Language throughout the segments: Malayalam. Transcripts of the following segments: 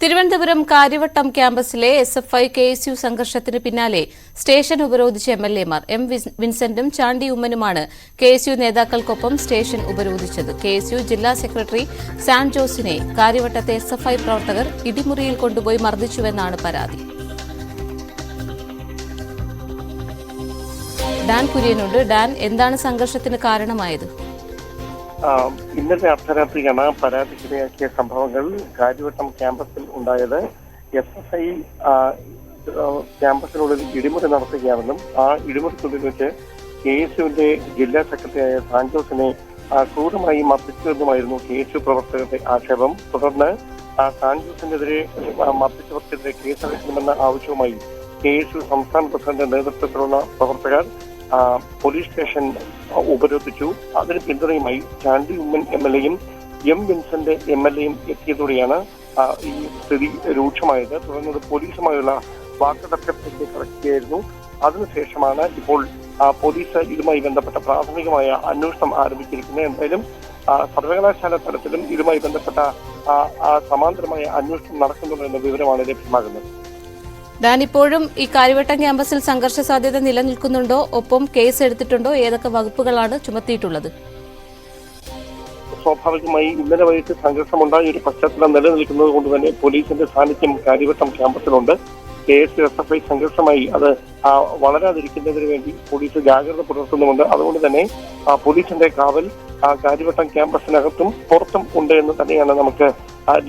Thiruvananthapuram Karyavattom ക്യാമ്പസിലെ S F I K S U സംഘർഷത്തിന് പിന്നാലെ സ്റ്റേഷൻ ഉപരോധിച്ച എം എൽ എമാർ എം വിൻസെന്റും ചാണ്ടി ഉമ്മനുമാണ് കെ എസ് യു നേതാക്കൾക്കൊപ്പം സ്റ്റേഷൻ ഉപരോധിച്ചത്. കെ എസ് യു ജില്ലാ സെക്രട്ടറി സാൻ ജോസിനെ കാര്യവട്ടത്തെ എസ് എഫ് ഐ പ്രവർത്തകർ ഇടിമുറിയിൽ കൊണ്ടുപോയി മർദ്ദിച്ചുവെന്നാണ് പരാതി. ഡാൻ കുര്യനുണ്ട് ഡാൻ എന്താണ് സംഘർഷത്തിന് കാരണമായത്? ഇന്നലെ അർദ്ധരാത്രിയാണ് പരാതിക്കിടയാക്കിയ സംഭവങ്ങൾ. കാര്യവട്ടം ക്യാമ്പസിൽ ഉണ്ടായത്. എസ് എസ് ഐ ക്യാമ്പസിനുള്ളിൽ ഇടിമുറി നടത്തുകയാണെന്നും ആ ഇടിമുറിക്കുള്ളിൽ വെച്ച് കെ എസ് യുവിന്റെ ജില്ലാ സെക്രട്ടറിയായ സാൻജോസിനെ ആ, ക്രൂരമായി മർദ്ദിച്ചുവെന്നുമായിരുന്നു കെ എസ് യു പ്രവർത്തകരുടെ ആക്ഷേപം. തുടർന്ന് ആ, സാൻജോസിനെതിരെ മർദ്ദിച്ചവർക്കെതിരെ കേസ് കേസെടുക്കണമെന്ന ആവശ്യവുമായി കെ എസ് യു സംസ്ഥാന പ്രസിഡന്റ് നേതൃത്വത്തിലുള്ള പ്രവർത്തകർ പോലീസ് സ്റ്റേഷൻ ഉപരോധിച്ചു. അതിന് പിന്തുണയുമായി ചാണ്ടി ഉമ്മൻ എം എൽ എയും എം വിൻസന്റ് എം എൽ എയും എത്തിയതോടെയാണ് ഈ സ്ഥിതി രൂക്ഷമായത്. തുടർന്നത് പോലീസുമായുള്ള വാക്കുതർക്കത്തിന്റെ കടക്കുകയായിരുന്നു. അതിനുശേഷമാണ് ഇപ്പോൾ പോലീസ് ഇതുമായി ബന്ധപ്പെട്ട പ്രാഥമികമായ അന്വേഷണം ആരംഭിച്ചിരിക്കുന്നത്. എന്തായാലും സർവകലാശാല തലത്തിലും ഇതുമായി ബന്ധപ്പെട്ട സമാന്തരമായ അന്വേഷണം നടക്കുന്നുണ്ട് എന്ന വിവരമാണ് ലഭ്യമാകുന്നത്. ഇപ്പോഴും ഈ കാര്യവട്ടം ക്യാമ്പസിൽ സംഘർഷ സാധ്യത നിലനിൽക്കുന്നുണ്ടോ? ഒപ്പം കേസ് എടുത്തിട്ടുണ്ടോ? ഏതൊക്കെ വകുപ്പുകളാണ് ചുമത്തിയിട്ടുള്ളത്? സ്വാഭാവികമായി ഇന്നലെ വൈകിട്ട് സംഘർഷമുണ്ടായ. ഒരു പശ്ചാത്തലം നിലനിൽക്കുന്നത് കൊണ്ട് തന്നെ പോലീസിന്റെ സാന്നിധ്യം Karyavattom ക്യാമ്പസിലുണ്ട്. K S S F I സംഘർഷമായി അത് വളരാതിരിക്കുന്നതിന് വേണ്ടി പോലീസ് ജാഗ്രത പുലർത്തുന്നുമുണ്ട്. അതുകൊണ്ട് തന്നെ പോലീസിന്റെ കാവൽ കാര്യവട്ടം ക്യാമ്പസിനകത്തും പുറത്തും ഉണ്ട് എന്ന് തന്നെയാണ് നമുക്ക്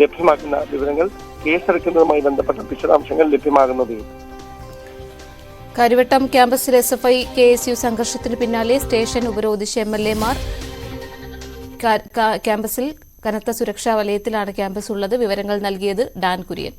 ലഭ്യമാക്കുന്ന വിവരങ്ങൾ. കേസെടുക്കുന്നതുമായി ബന്ധപ്പെട്ട വിശദാംശങ്ങൾ ലഭ്യമാകുന്നത് കരുവട്ടം ക്യാമ്പസിൽ S F I K S U സംഘർഷത്തിന് പിന്നാലെ സ്റ്റേഷൻ ഉപരോധിച്ച എം എൽ എമാർ ക്യാമ്പസിൽ കനത്ത സുരക്ഷാ വലയത്തിലാണ് ക്യാമ്പസ് ഉള്ളത്. വിവരങ്ങൾ നൽകിയത് ഡാൻ കുര്യൻ.